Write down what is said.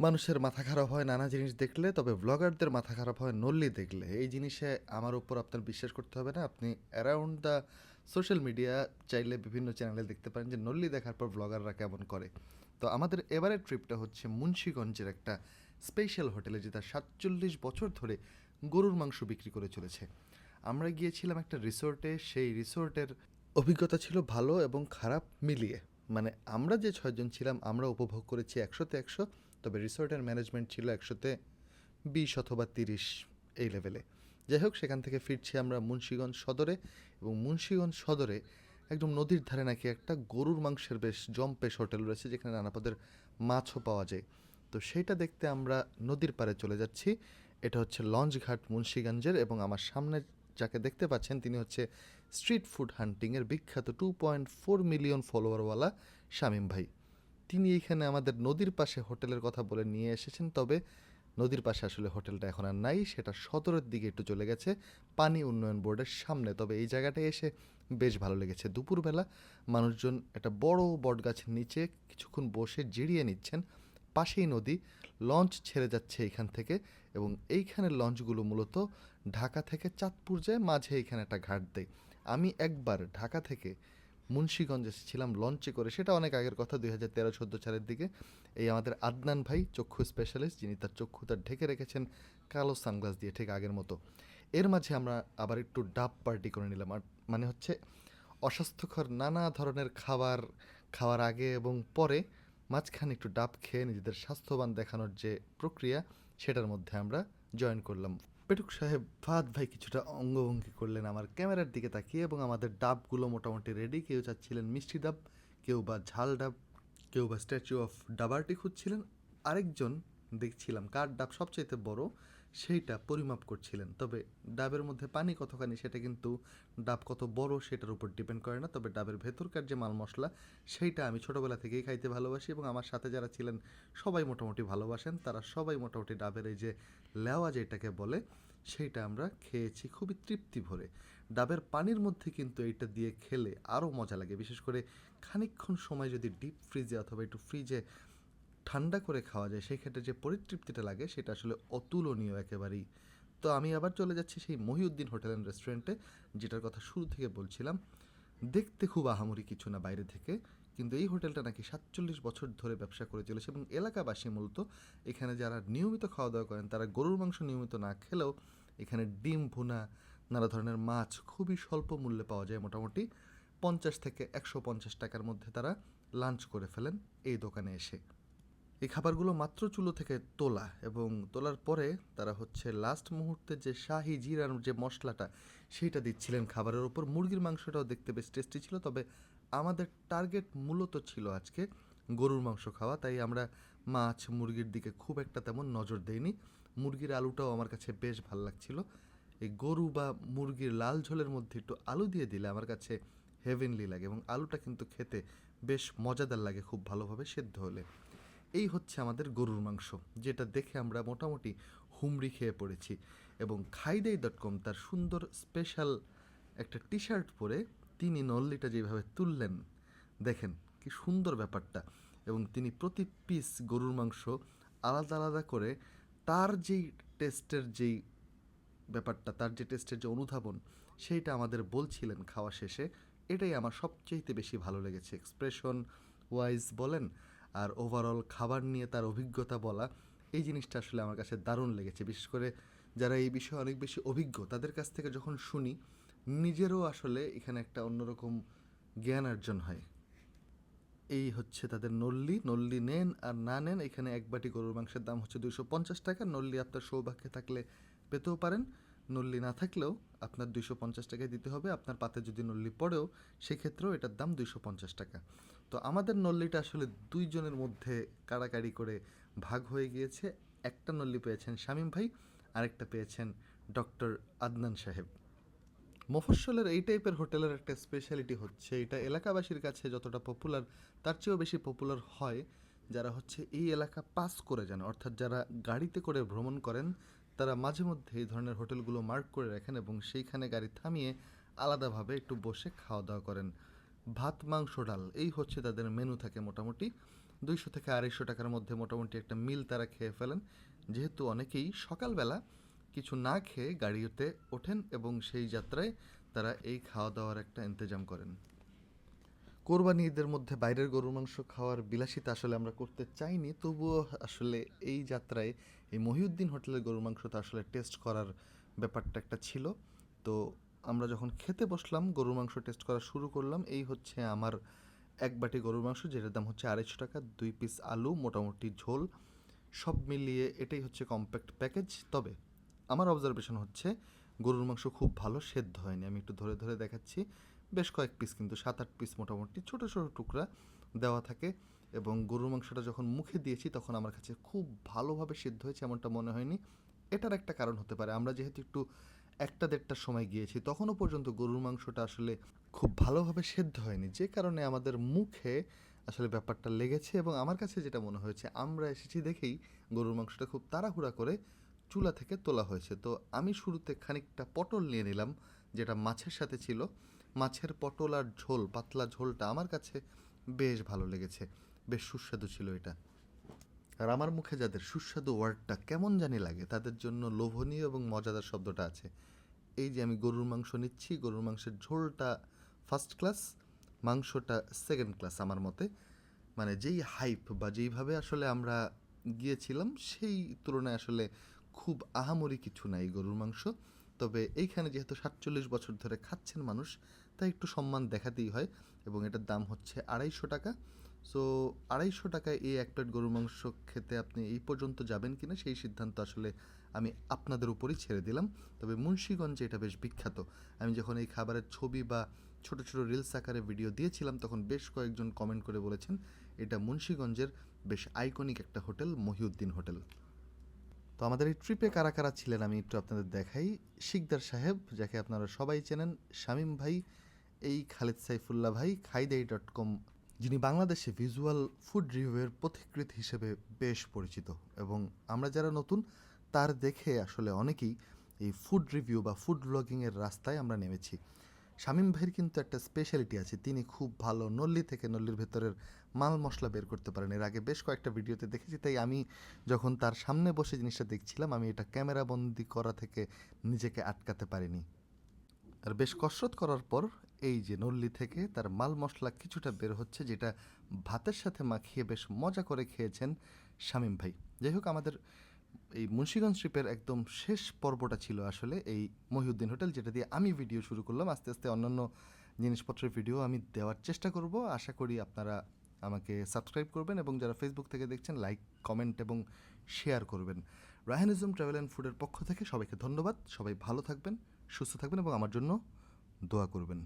মানুষের মাথা খারাপ হয়, নানা জিনিস দেখলে, তবে ব্লগারদের মাথা খারাপ হয়, নল্লি দেখলে। এই জিনিসে আমার উপর আপনার বিশ্বাস করতে হবে না। আপনি অ্যারাউন্ড দ্য সোশ্যাল মিডিয়া চাইলে বিভিন্ন চ্যানেলে দেখতে পারেন যে, নল্লি দেখার পর ব্লগাররা কেমন করে। তো আমাদের এবারের ট্রিপটা হচ্ছে মুন্সীগঞ্জের একটা স্পেশাল হোটেলে যেটা সাতচল্লিশ বছর ধরে গরুর মাংস বিক্রি করে চলেছে। আমরা গিয়েছিলাম একটা রিসোর্টে সেই রিসোর্টের অভিজ্ঞতা ছিল ভালো এবং খারাপ মিলিয়ে। মানে আমরা যে ছয়জন ছিলাম, আমরা উপভোগ করেছি একশোতে একশো। তবে রিসোর্টের ম্যানেজমেন্ট ছিল একশোতে বিশ অথবা তিরিশ এই লেভেলে। যাই হোক, সেখান থেকে ফিরছি আমরা মুন্সীগঞ্জ সদরে এবং মুন্সীগঞ্জ সদরে একদম নদীর ধারে নাকি একটা গরুর মাংসের বেশ জম্পেশ হোটেল রয়েছে, যেখানে নানা পদের মাছও পাওয়া যায়। তো সেইটা দেখতে আমরা নদীর পাড়ে চলে যাচ্ছি। এটা হচ্ছে লঞ্চঘাট মুন্সীগঞ্জের এবং আমার সামনে যাকে দেখতে পাচ্ছেন, তিনি হচ্ছে স্ট্রিট ফুড হান্টিংয়ের বিখ্যাত টু পয়েন্ট ফোর মিলিয়ন ফলোয়ারওয়ালা শামীম ভাই। তিনি এইখানে আমাদের নদীর পাশে হোটেলের কথা বলে নিয়ে এসেছেন। তবে নদীর পাশে আসলে হোটেলটা এখন আর নাই, সেটা সদরের দিকে একটু চলে গেছে, পানি উন্নয়ন বোর্ডের সামনে। তবে এই জায়গাটায় এসে বেশ ভালো লেগেছে। দুপুরবেলা মানুষজন একটা বড় বটগাছের নিচে কিছুক্ষণ বসে জিরিয়ে নিচ্ছেন। পাশেই নদী, লঞ্চ ছেড়ে যাচ্ছে এইখান থেকে এবং এইখানের লঞ্চগুলো মূলত ঢাকা থেকে চাঁদপুর যায়, মাঝে এখানে একটা ঘাট দেয়। আমি একবার ঢাকা থেকে মুন্সীগঞ্জে ছিলাম লঞ্চে করে। সেটা অনেক আগের কথা, দুই হাজার তেরো, চোদ্দ সালের দিকে। এই আমাদের আদনান ভাই, চক্ষু স্পেশালিস্ট যিনি তার চক্ষু তার ঢেকে রেখেছেন, কালো সানগ্লাস দিয়ে ঠিক আগের মতো। এর মাঝে আমরা আবার একটু ডাব পার্টি করে নিলাম। আর মানে হচ্ছে অস্বাস্থ্যকর নানা ধরনের খাবার খাওয়ার আগে এবং পরে মাঝখানে একটু ডাব খেয়ে নিজেদের স্বাস্থ্যবান দেখানোর যে প্রক্রিয়া, সেটার মধ্যে আমরা জয়েন করলাম। পেটুক সাহেব ফাদ ভাই কিছুটা অঙ্গভঙ্গি করলেন আমার ক্যামেরার দিকে তাকিয়ে এবং আমাদের ডাবগুলো মোটামুটি রেডি কেউ চাচ্ছিলেন মিষ্টি ডাব, কেউ বা ঝাল ডাব, কেউ বা স্ট্যাচু অফ ডাবারটি খুঁজছিলেন। আরেকজন দেখছিলাম। কার ডাব সবচাইতে বড়, সেইটা পরিমাপ করছিলেন। তবে ডাবের মধ্যে পানি কতখানি সেটা কিন্তু ডাব কত বড় সেটার উপর ডিপেন্ড করে না। তবে ডাবের ভেতরকার যে মাল মশলা, সেইটা আমি ছোটোবেলা থেকেই খাইতে ভালোবাসি এবং আমার সাথে যারা ছিলেন সবাই মোটামুটি ভালোবাসেন। তারা সবাই মোটামুটি ডাবের এই যে লেওয়া যেটাকে বলে, সেইটা আমরা খেয়েছি খুবই তৃপ্তি ভরে। ডাবের পানির মধ্যে কিন্তু এইটা দিয়ে খেলে আরও মজা লাগে। বিশেষ করে খানিকক্ষণ সময় যদি ডিপ ফ্রিজে অথবা একটু ফ্রিজে ঠান্ডা করে খাওয়া যায়, সেই ক্ষেত্রে যে পরিতৃপ্তিটা লাগে সেটা আসলে অতুলনীয় একেবারেই। তো আমি আবার চলে যাচ্ছি সেই মহিউদ্দিন হোটেল অ্যান্ড রেস্টুরেন্টে, যেটার কথা শুরু থেকে বলছিলাম। দেখতে খুব আহামরি কিছু না বাইরে থেকে, কিন্তু এই হোটেলটা নাকি সাতচল্লিশ বছর ধরে ব্যবসা করে চলেছে এবং এলাকাবাসী মূলত এখানে যারা নিয়মিত খাওয়া দাওয়া করেন, তারা গরুর মাংস নিয়মিত না খেলেও এখানে ডিম, ভুনা, নানা ধরনের মাছ খুবই স্বল্প মূল্যে পাওয়া যায় মোটামুটি পঞ্চাশ থেকে একশো পঞ্চাশ টাকার মধ্যে তারা লাঞ্চ করে ফেলেন এই দোকানে এসে। এই খাবারগুলো মাত্র চুলো থেকে তোলা এবং তোলার পরে তারা হচ্ছে লাস্ট মুহূর্তে যে শাহি জিরার যে মশলাটা, সেইটা দিচ্ছিলেন খাবারের ওপর মুরগির মাংসটাও দেখতে বেশ টেস্টি ছিল, তবে আমাদের টার্গেট মূলত ছিল আজকে গরুর মাংস খাওয়া, তাই আমরা মাছ, মুরগির দিকে খুব একটা তেমন নজর দেইনি। মুরগির আলুটাও আমার কাছে বেশ ভালো লাগছিল। এই গরু বা মুরগির লাল ঝোলের মধ্যে একটু আলু দিয়ে দিলে আমার কাছে হেভেনলি লাগে এবং আলুটা কিন্তু খেতে বেশ মজাদার লাগে, খুব ভালোভাবে সেদ্ধ হলে। এই হচ্ছে আমাদের গরুর মাংস, যেটা দেখে আমরা মোটামুটি হুমড়ি খেয়ে পড়েছি এবং খাইদাই ডট কম তার সুন্দর স্পেশাল একটা টি শার্ট পরে তিনি নল্লিটা যেভাবে তুললেন, দেখেন কি সুন্দর ব্যাপারটা এবং তিনি প্রতি পিস গরুর মাংস আলাদা আলাদা করে তার যেই টেস্টের যেই ব্যাপারটা, তার যে টেস্টের যে অনুধাবন, সেইটা আমাদের বলছিলেন খাওয়া শেষে। এটাই আমার সবচেয়ে বেশি ভালো লেগেছে। এক্সপ্রেশন ওয়াইজ বলেন আর ওভারঅল খাবার নিয়ে তার অভিজ্ঞতা বলা, এই জিনিসটা আসলে আমার কাছে দারুণ লেগেছে। বিশেষ করে যারা এই বিষয়ে অনেক বেশি অভিজ্ঞ, তাদের কাছ থেকে যখন শুনি, নিজেরও আসলে এখানে একটা অন্যরকম জ্ঞান অর্জন হয়। এই হচ্ছে তাদের নল্লি নল্লি নেন আর না নেন। এখানে এক বাটি গরুর মাংসের দাম হচ্ছে দুইশো পঞ্চাশ টাকা। নল্লি আপনার সৌভাগ্যে থাকলে পেতেও পারেন। নল্লি না থাকলেও আপনার দুইশো পঞ্চাশ টাকায় দিতে হবে। আপনার পাতে যদি নল্লি পড়েও, সেক্ষেত্রেও এটার দাম দুইশো পঞ্চাশ টাকা। তো আমাদের নল্লিটা আসলে দুইজনের মধ্যে কাড়াকাড়ি করে ভাগ হয়ে গিয়েছে। একটা নল্লি পেয়েছেন শামীম ভাই, আরেকটা পেয়েছেন ডক্টর আদনান সাহেব। মফস্বলের এই টাইপের হোটেলের একটা স্পেশালিটি হচ্ছে, এটা এলাকাবাসীর কাছে যতটা পপুলার তার চেয়েও বেশি পপুলার হয় যারা হচ্ছে এই এলাকা পাস করে যান। অর্থাৎ যারা গাড়িতে করে ভ্রমণ করেন, তারা মাঝে মধ্যে এই ধরনের হোটেলগুলো মার্ক করে রাখেন এবং সেইখানে গাড়ি থামিয়ে আলাদাভাবে একটু বসে খাওয়া দাওয়া করেন। ভাত, মাংস, ডাল, এই হচ্ছে তাদের মেনু থাকে মোটামুটি। দুইশো থেকে আড়াইশো টাকার মধ্যে মোটামুটি একটা মিল তারা খেয়ে ফেলেন। যেহেতু অনেকেই সকালবেলা কিছু না খেয়ে গাড়িতে ওঠেন এবং সেই যাত্রায় তারা এই খাওয়া দাওয়ার একটা ইন্তজাম করেন। কোরবানি ঈদের মধ্যে বাইরের গরুর মাংস খাওয়ার বিলাসিতা আসলে আমরা করতে চাইনি, তবুও আসলে এই যাত্রায় এই মহিউদ্দিন হোটেলের গরুর মাংসটা আসলে টেস্ট করার ব্যাপারটা একটা ছিল। তো আমরা যখন খেতে বসলাম, গরুর মাংস টেস্ট করা শুরু করলাম, এই হচ্ছে আমার এক বাটি গরুর মাংস, যেটার দাম হচ্ছে আড়াইশো টাকা, দুই পিস আলু, মোটামুটি ঝোল, সব মিলিয়ে এটাই হচ্ছে কম্প্যাক্ট প্যাকেজ তবে আমার অবজারভেশন হচ্ছে, গরুর মাংস খুব ভালো, সেদ্ধ হয়নি। আমি একটু ধরে ধরে দেখাচ্ছি, বেশ কয়েক পিস কিন্তু সাত আট পিস মোটামুটি ছোটো ছোটো টুকরা দেওয়া থাকে এবং গরুর মাংসটা যখন মুখে দিয়েছি, তখন আমার কাছে খুব ভালোভাবে সিদ্ধ হয়েছে, এমনটা মনে হয়নি। এটার একটা কারণ হতে পারে। আমরা যেহেতু একটু একটা দেড়টার সময় গিয়েছি, তখনও পর্যন্ত গরুর মাংসটা আসলে খুব ভালোভাবে সেদ্ধ হয়নি। যে কারণে আমাদের মুখে আসলে ব্যাপারটা লেগেছে এবং আমার কাছে যেটা মনে হয়েছে, আমরা এসেছি দেখেই গরুর মাংসটা খুব তাড়াহুড়া করে চুলা থেকে তোলা হয়েছে। তো আমি শুরুতে খানিকটা পটল নিয়ে নিলাম, যেটা মাছের সাথে ছিল। মাছের পটল আর ঝোল, পাতলা ঝোলটা আমার কাছে বেশ ভালো লেগেছে, বেশ সুস্বাদু ছিল এটা। আর আমার মুখে যাদের সুস্বাদু ওয়ার্ডটা কেমন জানি লাগে, তাদের জন্য লোভনীয় এবং মজাদার শব্দটা আছে। এই যে আমি গরুর মাংস নিচ্ছি, গরুর মাংসের ঝোলটা ফার্স্ট ক্লাস মাংসটা সেকেন্ড ক্লাস আমার মতে। মানে যেই হাইপ বা যেইভাবে আসলে আমরা গিয়েছিলাম, সেই তুলনায় আসলে খুব আহামরি কিছু নাই গরুর মাংস। তবে এইখানে যেহেতু সাতচল্লিশ বছর ধরে খাচ্ছেন মানুষ, তাই একটু সম্মান দেখাতেই হয় এবং এটার দাম হচ্ছে আড়াইশো টাকা। সো আড়াইশো টাকায় এই এক প্লেট গরুর মাংস খেতে আপনি এই পর্যন্ত যাবেন কিনা সেই সিদ্ধান্ত আসলে আমি আপনাদের উপরই ছেড়ে দিলাম। তবে মুন্সীগঞ্জে এটা বেশ বিখ্যাত। আমি যখন এই খাবারের ছবি বা ছোট ছোট রিলস আকারে ভিডিও দিয়েছিলাম, তখন বেশ কয়েকজন কমেন্ট করে বলেছেন, এটা মুন্সীগঞ্জের বেশ আইকনিক একটা হোটেল, মহিউদ্দিন হোটেল। তো আমাদের এই ট্রিপে কারা কারা ছিলেন আমি একটু আপনাদের দেখাই। শিকদার সাহেব, যাকে আপনারা সবাই চেনেন, শামীম ভাই, এই খালেদ সাইফুল্লাহ ভাই, খাইদাই ডট কম যিনি বাংলাদেশে ভিজুয়াল ফুড রিভিউয়ের পথিকৃত হিসেবে বেশ পরিচিত এবং আমরা যারা নতুন, তার দেখে আসলে অনেকেই এই ফুড রিভিউ বা ফুড ব্লগিংয়ের রাস্তায় আমরা নেমেছি। শামীম ভাইয়ের কিন্তু একটা স্পেশালিটি আছে, তিনি খুব ভালো নল্লি থেকে নল্লির ভেতরের মাল মশলা বের করতে পারেন। এর আগে বেশ কয়েকটা ভিডিওতে দেখেছি, তাই আমি যখন তার সামনে বসে জিনিসটা দেখছিলাম, আমি এটা ক্যামেরা বন্দি করা থেকে নিজেকে আটকাতে পারিনি। আর বেশ কসরত করার পর এই যে নল্লি থেকে তার মাল মশলা কিছুটা বের হচ্ছে, যেটা ভাতের সাথে মাখিয়ে বেশ মজা করে খেয়েছেন শামীম ভাই। যাই হোক, আমাদের এই মুন্সীগঞ্জ ট্রিপের একদম শেষ পর্বটা ছিল আসলে এই মহিউদ্দিন হোটেল, যেটা দিয়ে আমি ভিডিও শুরু করলাম। আস্তে আস্তে অন্যান্য জিনিসপত্রের ভিডিও আমি দেওয়ার চেষ্টা করব। আশা করি আপনারা আমাকে সাবস্ক্রাইব করবেন এবং যারা ফেসবুক থেকে দেখছেন লাইক কমেন্ট এবং শেয়ার করবেন। রাহানিজম ট্রাভেল অ্যান্ড ফুডের পক্ষ থেকে সবাইকে ধন্যবাদ। সবাই ভালো থাকবেন। সুস্থ থাকবেন এবং আমার জন্য দোয়া করবেন।